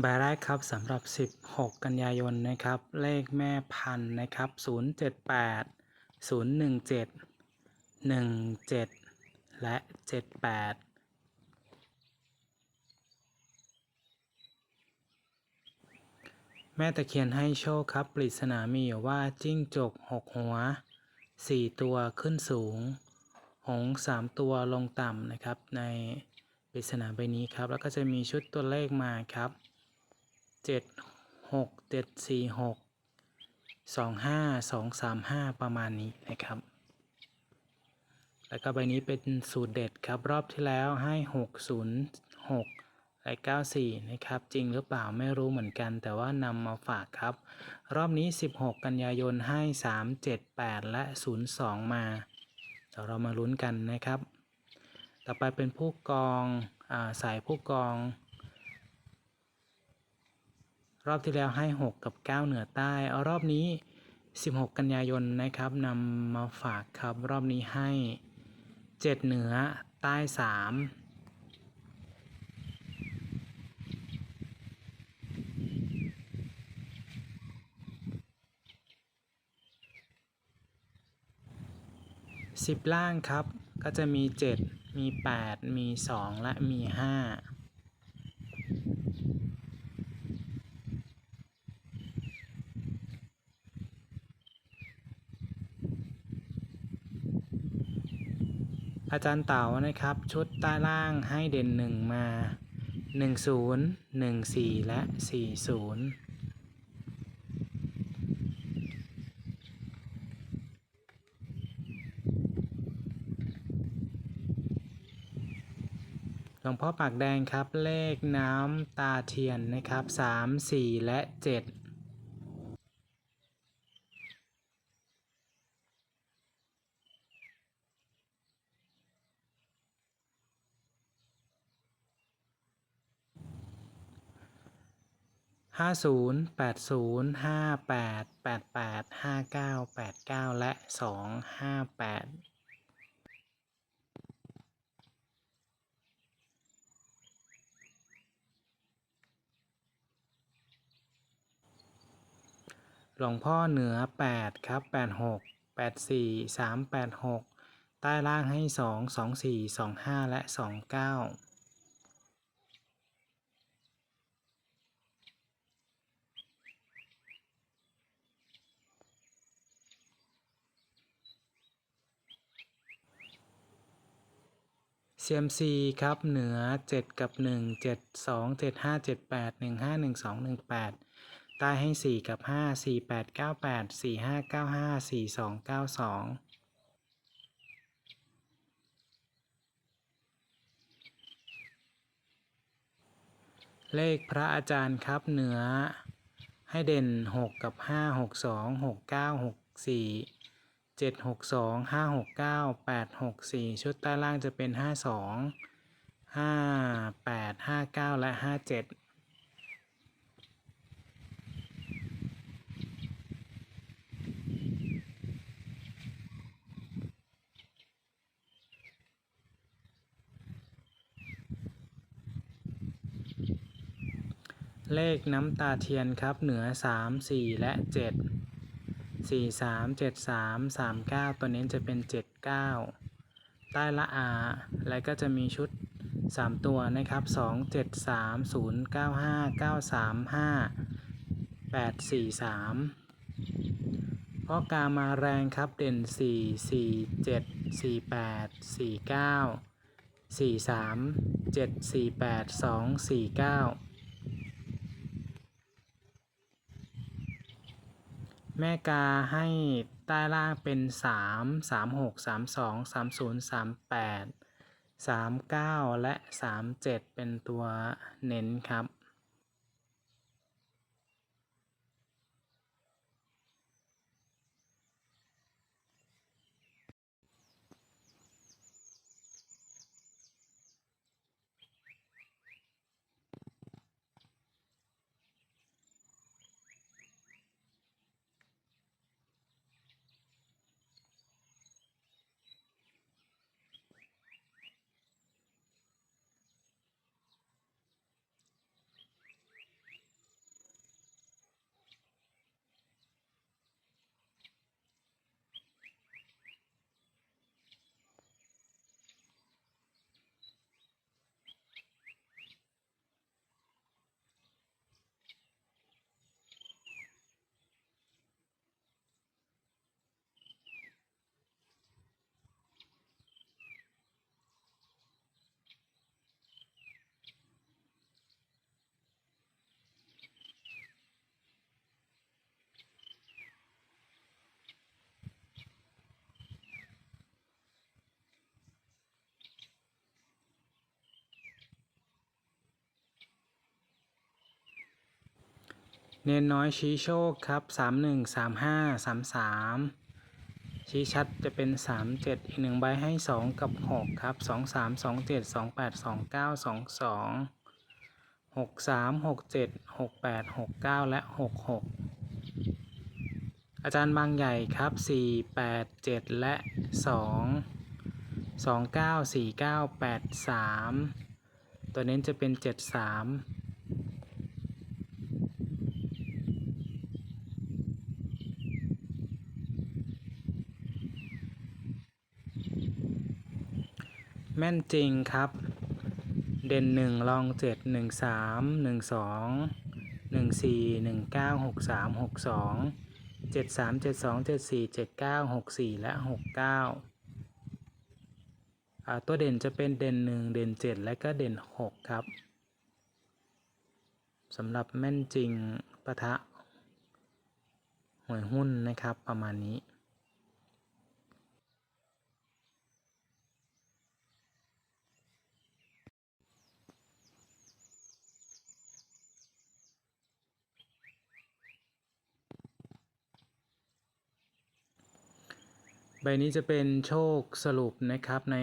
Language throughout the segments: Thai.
ใบแรกครับสำหรับ 16 กันยายนนะครับ เลขแม่พันธุ์นะครับ 078 017 17 และ 78แม่ตะเคียนให้โชคครับปริศนามีอยู่ว่าจิ้งจกหกหัวสี่ตัวขึ้นสูง หงส์สามตัวลงต่ำนะครับ ในปริศนาใบนี้ครับ แล้วก็จะมีชุดตัวเลขมาครับ เจ็ดหกเจ็ดสี่หกสองห้าสองสามห้าประมาณนี้นะครับ แล้วก็ใบนี้เป็นสูตรเด็ดครับรอบที่แล้วให้หกศูนย์หกและเก้าสี่นะครับ จริงหรือเปล่าไม่รู้เหมือนกัน แต่ว่านำมาฝากครับ รอบนี้ 16 กันยายนให้ 3 7 8 และ 02 มาเดี๋ยวเรามาลุ้นกันนะครับ ต่อไปเป็นผู้กองอาสายผู้กอง รอบที่แล้วให้ 6 กับ 9 เหนือใต้เอารอบนี้ 16 กันยายนนะครับนำมาฝากครับ รอบนี้ให้ 7 เหนือใต้ 3สิบล่างครับ ก็จะมี 7 มี 8 มี 2 และมี 5 อาจารย์เต๋านะครับ ชุดใต้ล่างให้เด่น 1 มา 10 14 และ 40หลวงพ่อปากแดงครับเลขน้ำตาเทียนนะครับ 3 4 และ 7 ห้าศูนย์แปดศูนย์ห้าแปดแปดแปดห้าเก้าแปดเก้าและสองห้าแปดหลวงพ่อเหนือ 8 ครับ 86 84 386 ใต้ล่างให้ 2 24 25 และ 29 CMC ครับเหนือ 7 กับ 1 7 2 7 5 7 8 1 5 1 2 1 8 ใต้ให้ 4 กับ 5 4 8 9 8 4 5 9 5 4 2 9 2 เลขพระอาจารย์ครับเหนือให้เด่น 6 กับ 5 6 2 6 9 6 4 เจ็ดหกสองห้าหกเก้าแปดหกสี่ชุดใต้ล่างจะเป็นห้าสองห้าแปดห้าเก้าและห้าเจ็ดเลขน้ำตาเทียนครับเหนือสามสี่และเจ็ด สี่สามเจ็ดสามสามเก้าตัวนี้จะเป็นเจ็ดเก้าใต้ละอาแล้วก็จะมีชุดสามตัวนะครับสองเจ็ดสามศูนย์เก้าห้าเก้าสามห้าแปดสี่สามเพราะกามาแรงครับเด่นสี่สี่เจ็ดสี่แปดสี่เก้าสี่สามเจ็ดสี่แปดสองสี่เก้า แม่กาให้ใต้ล่างเป็นสามสามหกสามสองสามศูนย์สามแปดสามเก้าและสามเจ็ดเป็นตัวเน้นครับ เนนน้อยชี้โชคครับ 31 35 33 ชี้ชัดจะเป็น 37 อีกหนึ่งใบให้ 2 กับ 6 ครับ 23 27 28 29 22 63 67 68 69 และ 66 อาจารย์บางใหญ่ครับ 4 8 7 และ 2 29 49 83 ตัวเน้นจะเป็น 73 แม่นจริงครับ เด่นหนึ่งลองเจ็ดหนึ่งสามหนึ่งสองหนึ่งสี่หนึ่งเก้าหกสามหกสองเจ็ดสามเจ็ดสองเจ็ดสี่เจ็ดเก้าหกสี่และหกเก้าตัวเด่นจะเป็นเด่นหนึ่งเด่นเจ็ดและก็เด่นหกครับสำหรับแม่นจริงปะทะหวยหุ้นนะครับประมาณนี้ ใบนี้จะเป็นโชคสรุปนะครับ ใน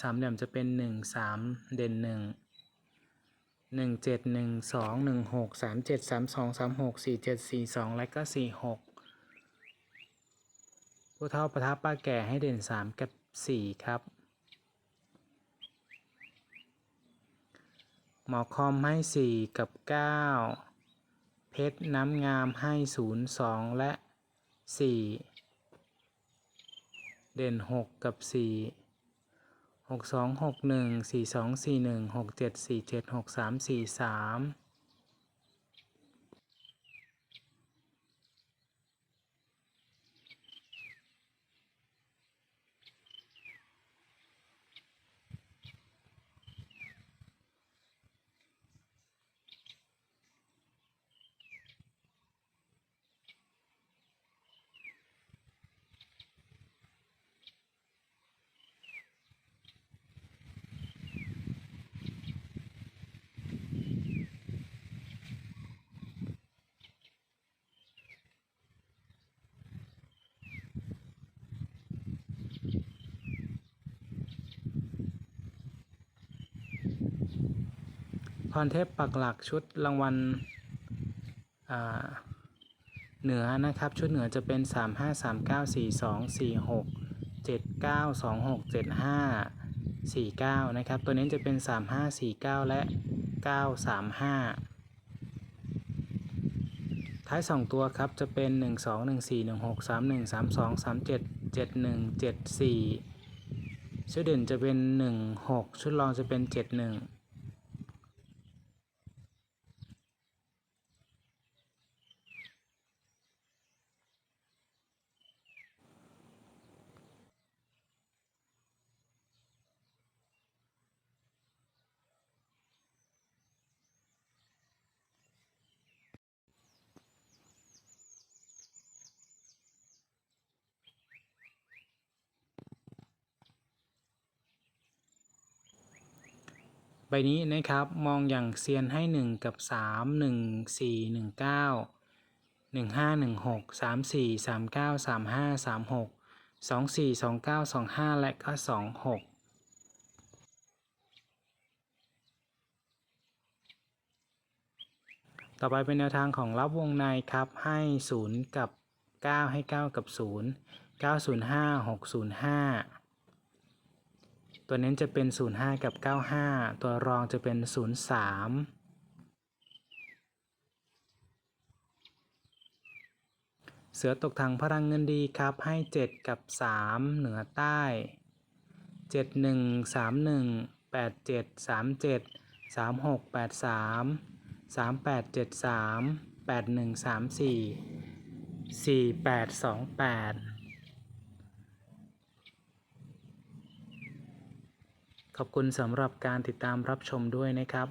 สามเหลี่ยมจะเป็นหนึ่งสามเด่นหนึ่งหนึ่งเจ็ดหนึ่งสองหนึ่งหกสามเจ็ดสามสองสามหกสี่เจ็ดสี่สองและก็สี่หกผู้เท่าประทับป้าแก่ให้เด่นสามกับสี่ครับ หมอคอมให้สี่กับเก้าเพชรน้ำงามให้ศูนย์สองและสี่ เด่น 6 กับ 4 6 2 6 1 4 2 4 1 6 7 4 7 6 3 4 3 พรเทพปักหลักชุดรางวัลเหนือนะครับ ชุดเหนือจะเป็น 3 5 3 9 4 2 4 6 7 9 2 6 7 5 4 9 นะครับ ตัวนี้จะเป็น 3 5 4 9 และ 9 3 5 ท้าย 2 ตัวครับจะเป็น 1 2 1 4 1 6 3 1 3 2 3 7 7 1 7 4 ชุดเด่นจะเป็น 1 6 ชุดรองจะเป็น 7 1 บนี้นะครับมองอย่างเซียนให้ 1 กับ 3 1 4 1 9 1 5 1 6 3 4 3 9 3 5 3 6 2 4 2 9 2 5 และก็ 2 6ต่อไปเป็นแนวทางของรับวงในครับ ให้ 0 กับ 9 ให้ 9 กับ 0 905 605 ตัวเน้นจะเป็น 05 กับ 95 ตัวรองจะเป็น 03 เสือตกถังพลังเงินดีครับ ให้ 7 กับ 3 เหนือใต้ 71 31 87 37 36 83 38 73 8134 4828 ขอบคุณสำหรับการติดตามรับชมด้วยนะครับ